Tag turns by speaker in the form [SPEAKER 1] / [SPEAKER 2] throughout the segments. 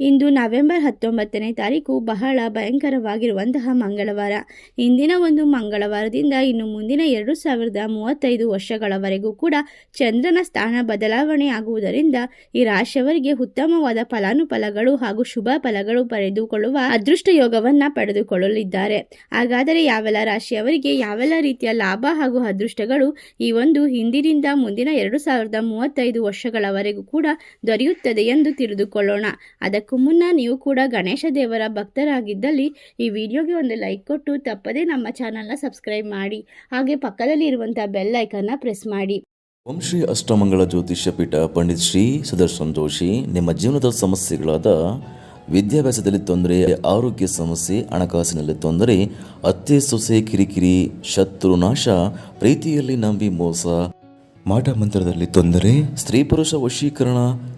[SPEAKER 1] ಇಂದು November ಹತ್ತೊಂಬತ್ತನೇ ತಾರೀಕು ಬಹಳ ಭಯಂಕರವಾಗಿರುವಂತಹ ಮಂಗಳವಾರ. ಇಂದಿನ ಒಂದು ಮಂಗಳವಾರದಿಂದ ಇನ್ನು ಮುಂದಿನ ಎರಡು ಸಾವಿರದ ಮೂವತ್ತೈದು ವರ್ಷಗಳವರೆಗೂ ಕೂಡ ಚಂದ್ರನ ಸ್ಥಾನ ಬದಲಾವಣೆ ಆಗುವುದರಿಂದ ಈ ರಾಶಿಯವರಿಗೆ ಉತ್ತಮವಾದ ಫಲಾನುಫಲಗಳು ಹಾಗೂ ಶುಭ ಫಲಗಳು ಪಡೆದುಕೊಳ್ಳುವ ಅದೃಷ್ಟ ಯೋಗವನ್ನು ಪಡೆದುಕೊಳ್ಳಲಿದ್ದಾರೆ. ಹಾಗಾದರೆ ಯಾವೆಲ್ಲ ರಾಶಿಯವರಿಗೆ ಯಾವೆಲ್ಲ ರೀತಿಯ ಲಾಭ ಹಾಗೂ ಅದೃಷ್ಟಗಳು ಈ ಒಂದು ಹಿಂದಿನಿಂದ ಮುಂದಿನ ಎರಡು ಸಾವಿರದ ಮೂವತ್ತೈದು ವರ್ಷಗಳವರೆಗೂ ಕೂಡ ದೊರೆಯುತ್ತದೆ ಎಂದು ತಿಳಿದುಕೊಳ್ಳೋಣ. ಅದಕ್ಕೂ ಮುನ್ನ ನೀವು ಕೂಡ ಗಣೇಶ ದೇವರ ಭಕ್ತರಾಗಿದ್ದಲ್ಲಿ ಈ ವಿಡಿಯೋಗೆ ಒಂದು ಲೈಕ್ ಕೊಟ್ಟು ತಪ್ಪದೇ ನಮ್ಮ ಚಾನಲ್ನ ಸಬ್ಸ್ಕ್ರೈಬ್ ಮಾಡಿ. ಹಾಗೆ ಪಕ್ಕದಲ್ಲಿ ಇರುವಂಥ ಬೆಲ್ ಐಕನ್ನ ಪ್ರೆಸ್ ಮಾಡಿ.
[SPEAKER 2] ಓಂ ಶ್ರೀ ಅಷ್ಟಮಂಗಳ ಜ್ಯೋತಿಷ್ಯ ಪೀಠ ಪಂಡಿತ್ ಶ್ರೀ ಸುದರ್ಶನ್ ಜೋಶಿ, ನಿಮ್ಮ ಜೀವನದ ಸಮಸ್ಯೆಗಳಾದ ವಿದ್ಯಾಭ್ಯಾಸದಲ್ಲಿ ತೊಂದರೆ, ಆರೋಗ್ಯ ಸಮಸ್ಯೆ, ಹಣಕಾಸಿನಲ್ಲಿ ತೊಂದರೆ, ಅತ್ತೆ, ಸೊಸೆ, ಕಿರಿಕಿರಿ, ಶತ್ರು, ನಾಶ, ಪ್ರೀತಿಯಲ್ಲಿ ನಂಬಿ ಮೋಸ, ಮಾಟ ಮಂತ್ರದಲ್ಲಿ ತೊಂದರೆ, ಸ್ತ್ರೀ ಪುರುಷ ವಶೀಕರಣ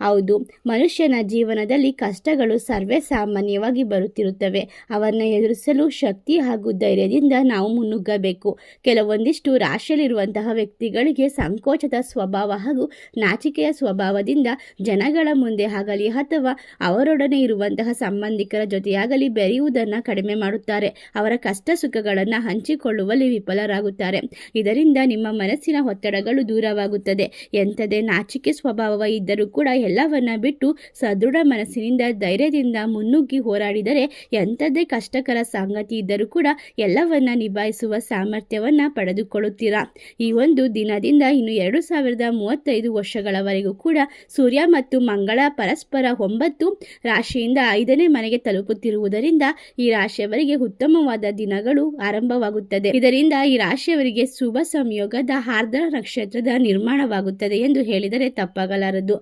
[SPEAKER 1] ಹೌದು, ಮನುಷ್ಯನ ಜೀವನದಲ್ಲಿ ಕಷ್ಟಗಳು ಸರ್ವೇ ಸಾಮಾನ್ಯವಾಗಿ ಬರುತ್ತಿರುತ್ತವೆ. ಅವನ್ನು ಎದುರಿಸಲು ಶಕ್ತಿ ಹಾಗೂ ಧೈರ್ಯದಿಂದ ನಾವು ಮುನ್ನುಗ್ಗಬೇಕು. ಕೆಲವೊಂದಿಷ್ಟು ರಾಶಿಯಲ್ಲಿರುವಂತಹ ವ್ಯಕ್ತಿಗಳಿಗೆ ಸಂಕೋಚದ ಸ್ವಭಾವ ಹಾಗೂ ನಾಚಿಕೆಯ ಸ್ವಭಾವದಿಂದ ಜನಗಳ ಮುಂದೆ ಆಗಲಿ ಅಥವಾ ಅವರೊಡನೆ ಇರುವಂತಹ ಸಂಬಂಧಿಕರ ಜೊತೆಯಾಗಲಿ ಬೆರೆಯುವುದನ್ನು ಕಡಿಮೆ ಮಾಡುತ್ತಾರೆ. ಅವರ ಕಷ್ಟ ಸುಖಗಳನ್ನು ಹಂಚಿಕೊಳ್ಳುವಲ್ಲಿ ವಿಫಲರಾಗುತ್ತಾರೆ. ಇದರಿಂದ ನಿಮ್ಮ ಮನಸ್ಸಿನ ಒತ್ತಡಗಳು ದೂರವಾಗುತ್ತದೆ. ಎಂಥದೇ ನಾಚಿಕೆ ಸ್ವಭಾವ ಇದ್ದರೂ ಕೂಡ ಎಲ್ಲವನ್ನ ಬಿಟ್ಟು ಸದೃಢ ಮನಸ್ಸಿನಿಂದ ಧೈರ್ಯದಿಂದ ಮುನ್ನುಗ್ಗಿ ಹೋರಾಡಿದರೆ ಎಂಥದ್ದೇ ಕಷ್ಟಕರ ಸಂಗತಿ ಇದ್ದರೂ ಕೂಡ ಎಲ್ಲವನ್ನ ನಿಭಾಯಿಸುವ ಸಾಮರ್ಥ್ಯವನ್ನ ಪಡೆದುಕೊಳ್ಳುತ್ತೀರಾ. ಈ ಒಂದು ದಿನದಿಂದ ಇನ್ನು ಎರಡು ಸಾವಿರದ ಮೂವತ್ತೈದು ವರ್ಷಗಳವರೆಗೂ ಕೂಡ ಸೂರ್ಯ ಮತ್ತು ಮಂಗಳ ಪರಸ್ಪರ ಒಂಬತ್ತು ರಾಶಿಯಿಂದ ಐದನೇ ಮನೆಗೆ ತಲುಪುತ್ತಿರುವುದರಿಂದ ಈ ರಾಶಿಯವರಿಗೆ ಉತ್ತಮವಾದ ದಿನಗಳು ಆರಂಭವಾಗುತ್ತದೆ. ಇದರಿಂದ ಈ ರಾಶಿಯವರಿಗೆ ಶುಭ ಸಂಯೋಗದ ಆರ್ದ್ರ ನಕ್ಷತ್ರದ ನಿರ್ಮಾಣವಾಗುತ್ತದೆ ಎಂದು ಹೇಳಿದರೆ ತಪ್ಪಾಗಲಾರದು.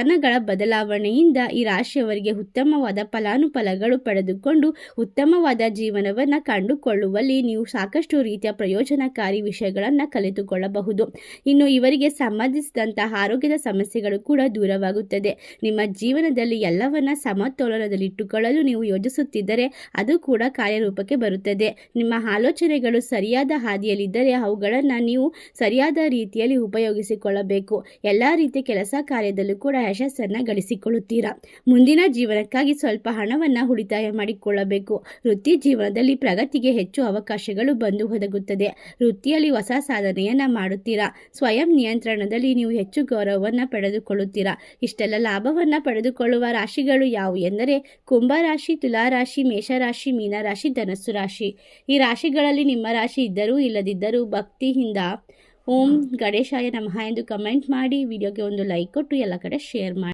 [SPEAKER 1] ಸ್ಥಾನಗಳ ಬದಲಾವಣೆಯಿಂದ ಈ ರಾಶಿಯವರಿಗೆ ಉತ್ತಮವಾದ ಫಲಾನುಫಲಗಳು ಪಡೆದುಕೊಂಡು ಉತ್ತಮವಾದ ಜೀವನವನ್ನು ಕಂಡುಕೊಳ್ಳುವಲ್ಲಿ ನೀವು ಸಾಕಷ್ಟು ರೀತಿಯ ಪ್ರಯೋಜನಕಾರಿ ವಿಷಯಗಳನ್ನು ಕಲಿತುಕೊಳ್ಳಬಹುದು. ಇನ್ನು ಇವರಿಗೆ ಸಂಬಂಧಿಸಿದಂತಹ ಆರೋಗ್ಯದ ಸಮಸ್ಯೆಗಳು ಕೂಡ ದೂರವಾಗುತ್ತದೆ. ನಿಮ್ಮ ಜೀವನದಲ್ಲಿ ಎಲ್ಲವನ್ನ ಸಮತೋಲನದಲ್ಲಿಟ್ಟುಕೊಳ್ಳಲು ನೀವು ಯೋಜಿಸುತ್ತಿದ್ದರೆ ಅದು ಕೂಡ ಕಾರ್ಯರೂಪಕ್ಕೆ ಬರುತ್ತದೆ. ನಿಮ್ಮ ಆಲೋಚನೆಗಳು ಸರಿಯಾದ ಹಾದಿಯಲ್ಲಿದ್ದರೆ ಅವುಗಳನ್ನು ನೀವು ಸರಿಯಾದ ರೀತಿಯಲ್ಲಿ ಉಪಯೋಗಿಸಿಕೊಳ್ಳಬೇಕು. ಎಲ್ಲ ರೀತಿಯ ಕೆಲಸ ಕಾರ್ಯದಲ್ಲೂ ಕೂಡ ಯಶಸ್ಸನ್ನು ಗಳಿಸಿಕೊಳ್ಳುತ್ತೀರಾ? ಮುಂದಿನ ಜೀವನಕ್ಕಾಗಿ ಸ್ವಲ್ಪ ಹಣವನ್ನ ಉಳಿತಾಯ ಮಾಡಿಕೊಳ್ಳಬೇಕು. ವೃತ್ತಿ ಜೀವನದಲ್ಲಿ ಪ್ರಗತಿಗೆ ಹೆಚ್ಚು ಅವಕಾಶಗಳು ಬಂದು ಒದಗುತ್ತದೆ. ವೃತ್ತಿಯಲ್ಲಿ ಹೊಸ ಸಾಧನೆಯನ್ನ ಮಾಡುತ್ತೀರಾ? ಸ್ವಯಂ ನಿಯಂತ್ರಣದಲ್ಲಿ ನೀವು ಹೆಚ್ಚು ಗೌರವವನ್ನು ಪಡೆದುಕೊಳ್ಳುತ್ತೀರಾ? ಇಷ್ಟೆಲ್ಲ ಲಾಭವನ್ನ ಪಡೆದುಕೊಳ್ಳುವ ರಾಶಿಗಳು ಯಾವುವು ಎಂದರೆ ಕುಂಭರಾಶಿ ತುಲಾರಾಶಿ ಮೇಷರಾಶಿ ಮೀನರಾಶಿ ಧನಸ್ಸು ರಾಶಿ. ಈ ರಾಶಿಗಳಲ್ಲಿ ನಿಮ್ಮ ರಾಶಿ ಇದ್ದರೂ ಇಲ್ಲದಿದ್ದರೂ ಭಕ್ತಿಯಿಂದ ಓಂ ಗಣೇಶಾಯ ನಮಃ ಎಂದು ಕಮೆಂಟ್ ಮಾಡಿ ವಿಡಿಯೋಗೆ ಒಂದು ಲೈಕ್ ಕೊಟ್ಟು ಎಲ್ಲ ಕಡೆ ಶೇರ್ ಮಾಡಿ.